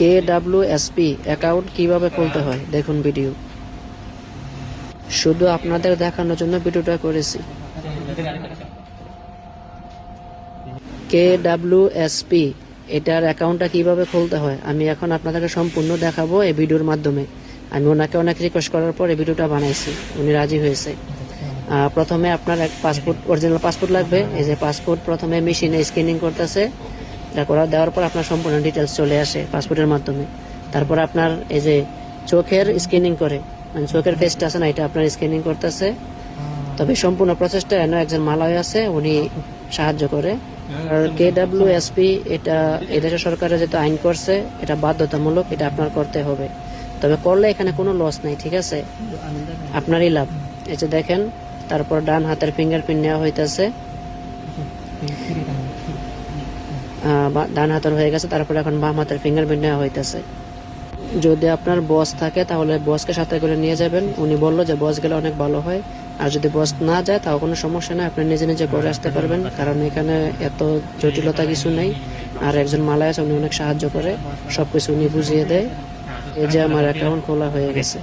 K W SP account কীভাবে খুলতে হয়? দেখুন ভিডিও। শুধু আপনাদের দেখানোর জন্য ভিডিওটা করেছি। কে ডাব্লিউ এসপি এটার অ্যাকাউন্টটা কীভাবে খুলতে হয়? আমি এখন আপনাদেরকে সম্পূর্ণ দেখাবো এই ভিডিওর মাধ্যমে। আমি ওনাকে অনেক রিকোয়েস্ট করার পর এই ভিডিওটা বানাইছি। উনি রাজি হয়েছে। প্রথমে আপনার এক পাসপোর্ট অরিজিনাল পাসপোর্ট লাগবে। এই যে পাসপোর্ট প্রথমে মেশিনে স্ক্যানিং করতেছে। এটা করা দেওয়ার পর আপনার সম্পূর্ণ ডিটেলস চলে আসে পাসপোর্টের মাধ্যমে। তারপর আপনার এই যে চোখের স্ক্যানিং করে মানে চোখের ফেসটা আছে না, এটা আপনার স্ক্যানিং করতেছে। তবে সম্পূর্ণ প্রচেষ্টা এন একজন মালয় আছে, উনি সাহায্য করে। আর কে ডাব্লিউ এসপি এটা এদেশের সরকারের যেহেতু আইন করছে, এটা বাধ্যতামূলক, এটা আপনার করতে হবে। তবে করলে এখানে কোনো লস নাই, ঠিক আছে? আপনারই লাভ। এই যে দেখেন, তারপর ডান হাতের ফিঙ্গারপ্রিন্ট নেওয়া হইতেছে। ডান হাতের হয়ে গেছে, তারপরে এখন বাম হাতের ফিঙ্গারপ্রিন্ট নেওয়া হইতেছে। যদি আপনার বস থাকে, তাহলে বসকে সাথে করে নিয়ে যাবেন। উনি বলল যে বস গেলে অনেক ভালো হয়। আর যদি বস না যায়, তাও কোনো সমস্যা নেই। আপনি নিজে নিজে করে আসতে পারবেন। কারণ এখানে এত জটিলতা কিছু নেই। আর একজন মালায় আছে, উনি অনেক সাহায্য করে। সবকিছু উনি বুঝিয়ে দেয়। এই যে আমার অ্যাকাউন্ট খোলা হয়ে গেছে।